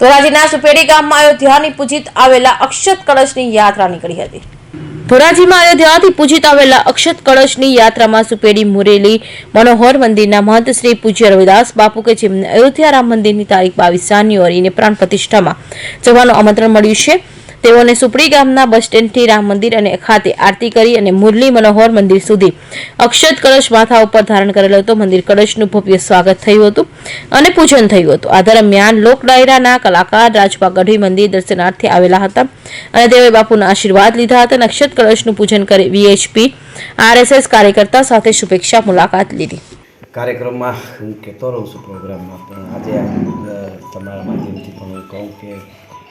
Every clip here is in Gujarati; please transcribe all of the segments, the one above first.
ધોરાજીના સુપેડી ગામમાં અયોધ્યાની પૂજિત આવેલા અક્ષત કળશની યાત્રા નીકળી હતી. ધોરાજીમાં અયોધ્યાથી પૂજિત આવેલા અક્ષત કળશની યાત્રામાં સુપેડી મુરેલી, મનોહર મંદિરના મહંત શ્રી પૂજ્ય રવિદાસ બાપુ કે જેમને અયોધ્યા રામ મંદિરની તારીખ બાવીસ જાન્યુઆરીને પ્રાણ પ્રતિષ્ઠામાં જવાનું આમંત્રણ મળ્યું છે. તેઓને સુપડી ગામના બસ સ્ટેન્ડથી રામ મંદિર અને ખાતે આરતી કરી અને મુરલી મનોહર મંદિર સુધી અક્ષત કળશ માથા ઉપર ધારણ કરેલો હતો. મંદિર કળશનું ભવ્ય સ્વાગત થયું હતું અને પૂજન થયું હતું. આ દરમિયાન લોક ડાયરાના કલાકાર રાજપા ગઢવી મંદિર દર્શનાર્થે આવેલા હતા અને તેઓએ બાપુના આશીર્વાદ લીધા હતા અને અક્ષત કળશનું પૂજન કરી વીએચપી, આરએસએસ કાર્યકર્તા સાથે શુભેચ્છા મુલાકાત લીધી. કાર્યક્રમમાં હું કહેતો રહું છું પ્રોગ્રામમાં પણ આજે તમારા માધ્યમથી પણ હું કહું કે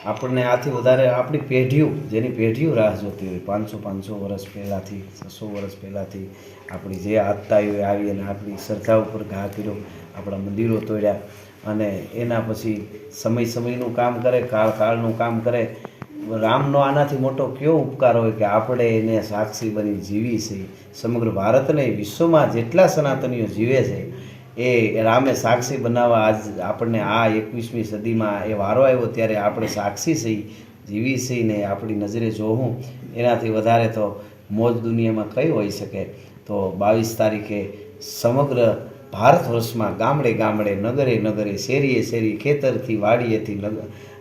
આપણને આથી વધારે આપણી પેઢીઓ, જેની પેઢીઓ રાહ જોતી હોય, પાંચસો પાંચસો વર્ષ પહેલાંથી, છસો વર્ષ પહેલાંથી આપણી જે આત્તાઓએ આવી અને આપણી શ્રદ્ધા ઉપર ઘા કર્યો, આપણા મંદિરો તોડ્યા અને એના પછી સમય સમયનું કામ કરે, કાળ કાળનું કામ કરે. રામનો આનાથી મોટો કયો ઉપકાર હોય કે આપણે એને સાક્ષી બની જીવી છે? સમગ્ર ભારતને વિશ્વમાં જેટલા સનાતનીઓ જીવે છે એ રામે સાક્ષી બનાવવા આજ આપણને આ એકવીસમી સદીમાં એ વારો આવ્યો ત્યારે આપણે સાક્ષી સહી જીવી સહી ને આપણી નજરે જોવું એનાથી વધારે તો મોજ દુનિયામાં કઈ હોઈ શકે? તો બાવીસ તારીખે સમગ્ર ભારત વર્ષમાં ગામડે ગામડે, નગરે નગરે, શેરીએ શેરી, ખેતરથી, વાડીએથી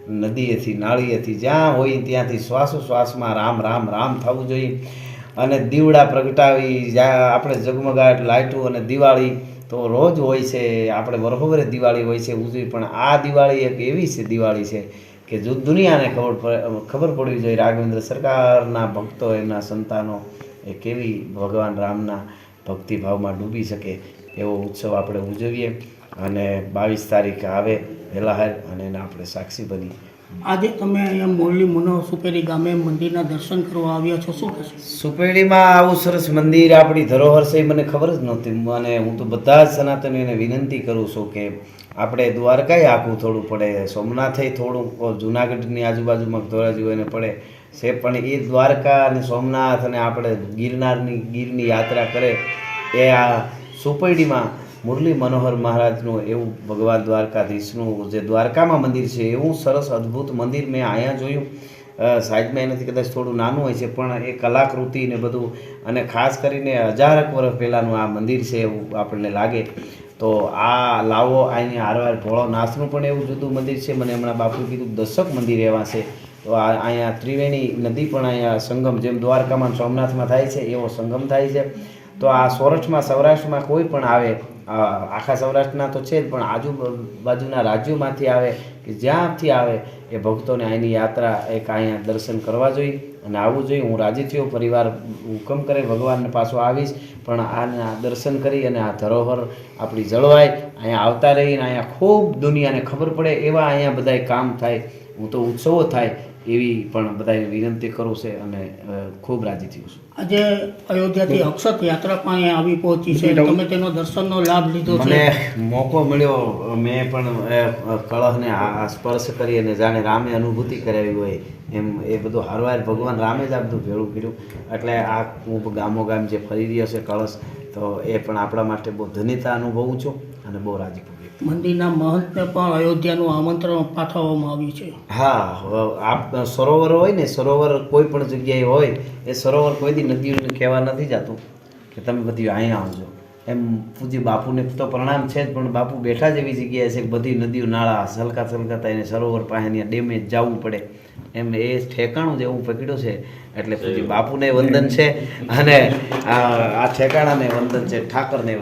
નદીએથી નાળીએથી જ્યાં હોય ત્યાંથી શ્વાસોશ્વાસમાં રામ રામ રામ થવું જોઈએ. અને દીવડા પ્રગટાવી આપણે ઝગમગાટ લાઇટો અને દિવાળી તો રોજ હોય છે, આપણે બરોબર દિવાળી હોય છે, ઉજવી, પણ આ દિવાળી એક એવી છે દિવાળી છે કે જો, દુનિયાને ખબર ખબર પડવી જોઈએ રાઘવેન્દ્ર સરકારના ભક્તો એના સંતાનો, એ કેવી ભગવાન રામના ભક્તિભાવમાં ડૂબી શકે એવો ઉત્સવ આપણે ઉજવીએ અને બાવીસ તારીખે આવે વહેલા અને એને આપણે સાક્ષી બની આજે તમે અહીંયા મોરલી મુનો સુપેરી ગામે મંદિરના દર્શન કરવા આવ્યા છો. શું કહેશો? સુપેડીમાં આવું સરસ મંદિર આપણી ધરોહર છે મને ખબર જ નહોતી. અને હું તો બધા જ સનાતનીઓને વિનંતી કરું છું કે આપણે દ્વારકાએ આખું થોડું પડે, સોમનાથે થોડું જુનાગઢની આજુબાજુમાં ધોરાજી હોય પડે. છે પણ એ દ્વારકા અને સોમનાથ અને આપણે ગિરનારની, ગીરની યાત્રા કરે એ આ સુપેડીમાં મુરલી મનોહર મહારાજનું એવું ભગવાન દ્વારકાધીશનું જે દ્વારકામાં મંદિર છે, એવું સરસ અદ્ભુત મંદિર મેં અહીંયા જોયું. સાઈઝમાં એનાથી કદાચ થોડું નાનું હોય છે, પણ એ કલાકૃતિ ને બધું અને ખાસ કરીને હજારક વર્ષ પહેલાંનું આ મંદિર છે એવું આપણને લાગે. તો આ લાવો અહીંયા હારવાર ભોળો નાથનું પણ એવું જુદું મંદિર છે. મને હમણાં બાપુ કીધું દશક મંદિર એવા છે. તો આ અહીંયા ત્રિવેણી નદી પણ અહીંયા સંગમ જેમ દ્વારકામાં સોમનાથમાં થાય છે, એવો સંગમ થાય છે. તો આ સૌરાષ્ટ્રમાં સૌરાષ્ટ્રમાં કોઈ પણ આવે આખા સૌરાષ્ટ્રના તો છે જ, પણ આજુબાજુના રાજ્યોમાંથી આવે કે જ્યાંથી આવે એ ભક્તોને અહીંની યાત્રા એક અહીંયા દર્શન કરવા જોઈએ અને આવવું જોઈએ. હું રાજી થયો, પરિવાર હુકમ કરે, ભગવાનને પાછો આવીશ, પણ આના દર્શન કરી અને આ ધરોહર આપણી જળવાય. અહીંયા આવતા રહીને અહીંયા ખૂબ દુનિયાને ખબર પડે એવા અહીંયા બધાય કામ થાય. હું તો ઉત્સવો થાય એવી પણ બધાને વિનંતી કરું છે અને ખૂબ રાજી થયું છું. આજે અયોધ્યાથી અક્ષત યાત્રા પણ આવી પહોંચી છે. તમે તેનો દર્શનનો લાભ લીધો છે. મોકો મળ્યો મેં પણ આ સ્પર્શ કરી અને જાણે રામે અનુભૂતિ કરાવી હોય એમ એ બધું હારવાર ભગવાન રામે જ આ બધું ભેળું કર્યું. એટલે આ હું ગામો ગામ જે ફરી રહ્યો છે કળશ તો એ પણ આપણા માટે બહુ ધન્યતા અનુભવું છું. અને બહુ રાજી વ્યક્ત મંદિરના મહંતને પણ અયોધ્યાનું આમંત્રણ પાઠવવામાં આવ્યું છે. હા આપ સરોવર હોય ને સરોવર કોઈ પણ જગ્યાએ હોય એ સરોવર કોઈ દી નદીઓને કહેવા નથી જતું કે તમે બધી અહીંયા આવજો. એમ પૂજ્ય બાપુને તો પ્રણામ છે જ પણ બાપુ બેઠા જ એવી જગ્યાએ છે કે બધી નદીઓ નાળા સલકા સલકાતા એને સરોવર પાસે ત્યાં ડેમેજ જવું પડે. એમ એ ઠેકાણું જેવું પકડ્યું છે એટલે પૂજ્ય બાપુને વંદન છે અને આ આ ઠેકાણાને વંદન છે ઠાકરને